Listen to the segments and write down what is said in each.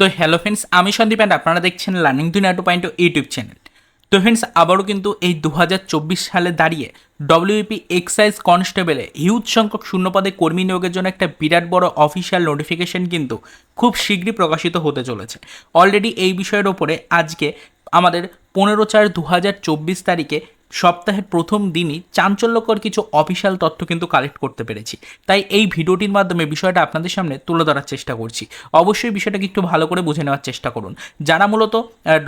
তো hello friends আমি Sandeep and আপনারা দেখছেন learning Duniya two point YouTube channel তো ফ্রেন্ডস আবারও কিন্তু এই দু হাজার চব্বিশ সালে দাঁড়িয়ে ডব্লিউপি এক্সাইজ কনস্টেবলে হিউজ সংখ্যক শূন্যপদে কর্মী নিয়োগের জন্য একটা বিরাট বড় অফিসিয়াল নোটিফিকেশন কিন্তু খুব শীঘ্রই প্রকাশিত হতে চলেছে। অলরেডি এই বিষয়ের ওপরে আজকে আমাদের পনেরো চার দু তারিখে সপ্তাহের প্রথম দিনই চাঞ্চল্যকর কিছু অফিসিয়াল তথ্য কিন্তু কালেক্ট করতে পেরেছি। তাই এই ভিডিওটির মাধ্যমে বিষয়টা আপনাদের সামনে তুলে ধরার চেষ্টা করছি। অবশ্যই বিষয়টাকে একটু ভালো করে বুঝে নেওয়ার চেষ্টা করুন। যারা মূলত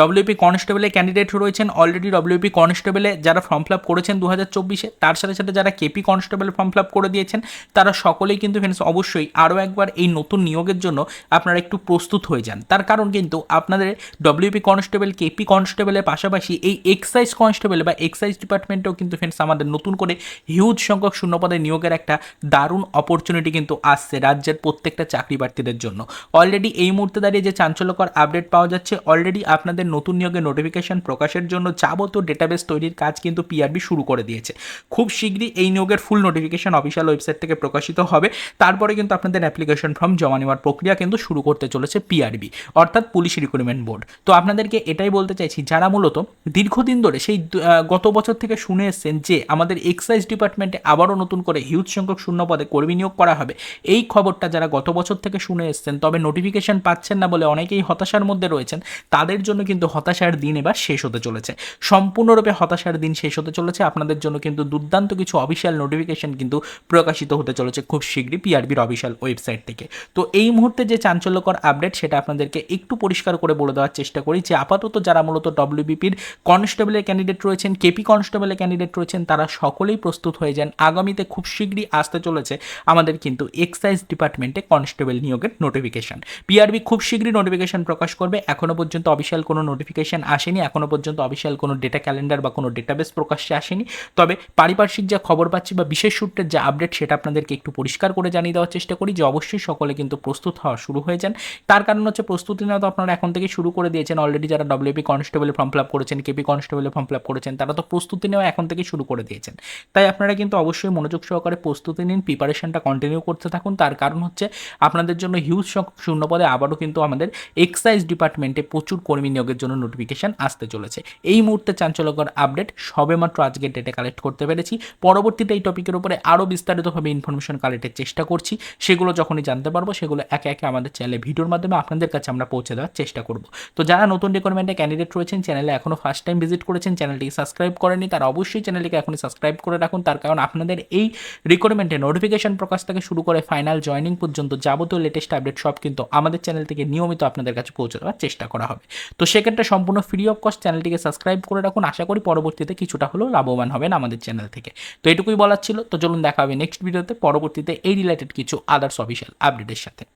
ডব্লিউপি কনস্টেবলে ক্যান্ডিডেট রয়েছেন অলরেডি ডব্লিউপি কনস্টেবলে যারা ফর্ম ফিল আপ করেছেন দু হাজার চব্বিশে, তার সাথে সাথে যারা KP constable form fill up করে দিয়েছেন, তারা সকলেই কিন্তু ফ্রেন্ডস অবশ্যই আরও একবার এই নতুন নিয়োগের জন্য আপনারা একটু প্রস্তুত হয়ে যান। তার কারণ কিন্তু আপনাদের ডব্লিউপি কনস্টেবল কেপি কনস্টেবলের পাশাপাশি এই এক্সাইজ কনস্টেবল বা এক্সাইজ ডিপার্টমেন্টেও কিন্তু ফ্রেন্ডস আমাদের নতুন করে হিউজ সংখ্যক শূন্যপদে নিয়োগের একটা দারুণ অপরচুনিটি কিন্তু আসছে রাজ্যের প্রত্যেকটা চাকরি প্রার্থীদের জন্য। অলরেডি এই মুহূর্তে দাঁড়িয়ে যে চাঞ্চল্যকর আপডেট পাওয়া যাচ্ছে অলরেডি আপনাদের নতুন নিয়োগের নোটিফিকেশন প্রকাশের জন্য যাবতীয় ডেটাবেস তৈরির কাজ কিন্তু পিআরবি শুরু করে দিয়েছে। খুব শীঘ্রই এই নিয়োগের ফুল নোটিফিকেশন অফিসিয়াল ওয়েবসাইট থেকে প্রকাশিত হবে। তারপরে কিন্তু আপনাদের অ্যাপ্লিকেশন ফর্ম জমা নেওয়ার প্রক্রিয়া কিন্তু শুরু করতে চলেছে পিআরবি অর্থাৎ পুলিশ রিক্রুটমেন্ট বোর্ড তো আপনাদেরকে এটাই বলতে চাইছি, যারা মূলত দীর্ঘদিন ধরে সেই গত বছর থেকে শুনে এসছেন যে আমাদের এক্সাইজ ডিপার্টমেন্টে আবারও নতুন করে হিউজ সংখ্যক শূন্য পদে কর্মী নিয়োগ করা হবে। এই খবরটা যারা গত বছর থেকে শুনে এসছেন, তবে নোটিফিকেশন পাচ্ছেন না বলে অনেকেই হতাশার মধ্যে রয়েছেন। তাদের জন্য কিন্তু হতাশার দিন এবার শেষ হতে চলেছে। সম্পূর্ণরূপে হতাশার দিন শেষ হতে চলেছে। আপনাদের জন্য কিন্তু দুর্দান্ত কিছু অফিসিয়াল নোটিফিকেশন কিন্তু প্রকাশিত হতে চলেছে খুব শীঘ্রই পিআরবির অফিসিয়াল ওয়েবসাইট থেকে। তো এই মুহূর্তে যে চাঞ্চল্যকর আপডেট সেটা আপনাদেরকে একটু পরিষ্কার করে বলে দেওয়ার চেষ্টা করি যে আপাতত যারা মূলত ডব্লিউবিপির কনস্টেবলের ক্যান্ডিডেট রয়েছেন কেপি কনস্টেবলের ক্যান্ডিডেট রয়েছেন, তারা সকলেই প্রস্তুত হয়ে যান। আগামীতে খুব শীঘ্রই আসতে চলেছে আমাদের কিন্তু এক্সাইজ ডিপার্টমেন্টে কনস্টেবল নিয়োগের নোটিফিকেশন পিআরবি খুব শীঘ্রই নোটিফিকেশন প্রকাশ করবে। এখনও পর্যন্ত অফিসিয়াল কোনো নোটিফিকেশন আসেনি। এখনও পর্যন্ত অফিসিয়াল কোনো ডেটা ক্যালেন্ডার বা কোনো ডেটাবেস প্রকাশ্যে আসেনি। তবে পারিপার্শ্বিক যা খবর পাচ্ছি বা বিশেষ সূত্রের যা আপডেট সেটা আপনাদেরকে একটু পরিষ্কার করে জানিয়ে দেওয়ার চেষ্টা করি। যে অবশ্যই সকলে কিন্তু প্রস্তুত হওয়া শুরু হয়ে যান। তার কারণ হচ্ছে প্রস্তুতি নেওয়া তো আপনারা এখন থেকে শুরু করে দিয়েছেন। অলরেডি যারা WP constable form fill up করেছেন KP constable form fill up করেছেন, তারা তো প্রস্তুতি নেওয়া এখন থেকে শুরু করে দিয়েছেন। তাই আপনারা কিন্তু অবশ্যই মনোযোগ সহকারে প্রস্তুতি নিন প্রিপারেশনটা কন্টিনিউ করতে থাকুন। তার কারণ হচ্ছে আপনাদের জন্য হিউজ সংখ্যক শূন্যপদে আবারও কিন্তু আমাদের এক্সাইজ ডিপার্টমেন্টে প্রচুর কর্মী নিয়োগের জন্য নোটিফিকেশন আসতে চলেছে। এই মুহূর্তে চাঞ্চল্যকর আপডেট সবেমাত্র আজকে ডেটে কালেক্ট করতে পেরেছি। পরবর্তীতে এই টপিকের উপরে আরও বিস্তারিতভাবে ইনফরমেশন কালেক্টের চেষ্টা করছি। সেগুলো যখনই জানতে পারব, সেগুলো একে একে আমাদের চ্যানেলে ভিডিওর মাধ্যমে আপনাদের কাছে আমরা পৌঁছে দেওয়ার চেষ্টা করব। তো যারা নতুন রিকোয়ারমেন্টে ক্যান্ডিডেট রয়েছেন চ্যানেলে এখনও ফার্স্ট টাইম ভিজিট করেছেন চ্যানেলটিকে সাবস্ক্রাইব করেনি তারা অবশ্যই চ্যানেলটিকে এখনই সাবস্ক্রাইব করে রাখুন। তার কারণ আপনাদের এই রিকোয়ারমেন্টে নোটিফিকেশন প্রকাশ থেকে শুরু করে ফাইনাল জয়নিং পর্যন্ত যাবতীয় লেটেস্ট আপডেট সব কিন্তু আমাদের চ্যানেল থেকে নিয়মিত আপনাদের কাছে পৌঁছে দেওয়ার চেষ্টা করা হবে। তো সেক্ষেত্রে সম্পূর্ণ ফ্রি অফ কস্ট চ্যানেলটিকে সাবস্ক্রাইব করে রাখুন। আশা করি পরবর্তীতে কিছুটা হলেও লাভবান হবেন আমাদের চ্যানেল থেকে। তো এটুকুই বলার ছিল। তো চলুন দেখা হবে নেক্সট ভিডিওতে পরবর্তীতে এই রিলেটেড কিছু আদার্স অফিসিয়াল আপডেটের সাথে।